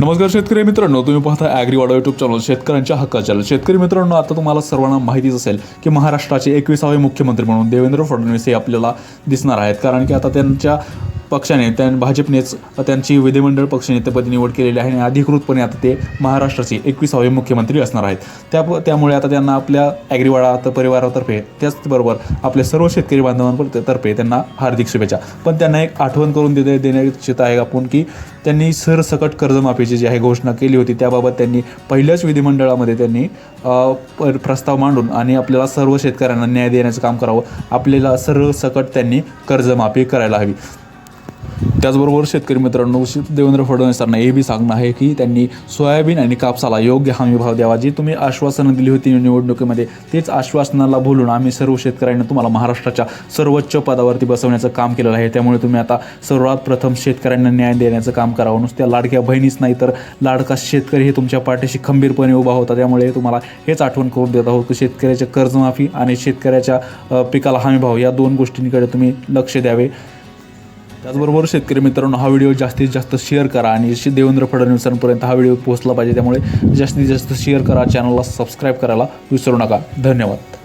नमस्कार शेतकरी मित्रांनो तुम्ही पाहता ॲग्रीवाडा युट्यूब चॅनल शेतकऱ्यांच्या हक्का शेतकरी मित्रांनो आता तुम्हाला सर्वांना माहितीच असेल की महाराष्ट्राचे एकविसावे मुख्यमंत्री म्हणून देवेंद्र फडणवीस हे आपल्याला दिसणार आहेत. कारण की आता त्यांच्या पक्षाने त्या भाजपनेच त्यांची विधिमंडळ पक्षनेतेपदी निवड केलेली आहे आणि अधिकृतपणे आता ते महाराष्ट्राचे एकविसावे मुख्यमंत्री असणार आहेत. त्या त्यामुळे आता त्यांना आपल्या ॲग्रीवाडा तर परिवारातर्फे त्याचबरोबर आपल्या सर्व शेतकरी बांधवांतर्फे त्यांना हार्दिक शुभेच्छा. पण त्यांना एक आठवण करून दे देणे इच्छित आहे आपण की त्यांनी सरसकट कर्जमाफीची जी आहे घोषणा केली होती त्याबाबत त्यांनी पहिल्याच विधिमंडळामध्ये त्यांनी प्रस्ताव मांडून आणि आपल्याला सर्व शेतकऱ्यांना न्याय देण्याचं काम करावं आपल्याला सरसकट त्यांनी कर्जमाफी करायला हवी. त्याचबरोबर शेतकरी मित्रांनो शि- देवेंद्र फडणवीसांना हे बी सांगणं आहे की त्यांनी सोयाबीन आणि कापसाला योग्य हमी भाव द्यावा. जी तुम्ही आश्वासनं दिली होती निवडणुकीमध्ये तेच आश्वासनाला भूलून आम्ही सर्व शेतकऱ्यांना तुम्हाला महाराष्ट्राच्या सर्वोच्च पदावरती बसवण्याचं काम केलेलं आहे. त्यामुळे तुम्ही आता सर्वात प्रथम शेतकऱ्यांना न्याय देण्याचं काम करावं नुसत्या लाडक्या बहिणीच नाही तर लाडका शेतकरी हे तुमच्या पाठीशी खंबीरपणे उभा होता. त्यामुळे तुम्हाला हेच आठवण करून देत आहोत की शेतकऱ्याच्या कर्जमाफी आणि शेतकऱ्याच्या पिकाला हमी भाव या दोन गोष्टींकडे तुम्ही लक्ष द्यावे. त्याचबरोबर शेतकरी मित्रांनो हा व्हिडिओ जास्तीत जास्त शेअर करा आणि श्री देवेंद्र फडणवीसांपर्यंत हा व्हिडिओ पोहोचला पाहिजे. त्यामुळे जास्तीत जास्त शेअर करा चॅनलला सबस्क्राईब करायला विसरू नका. धन्यवाद.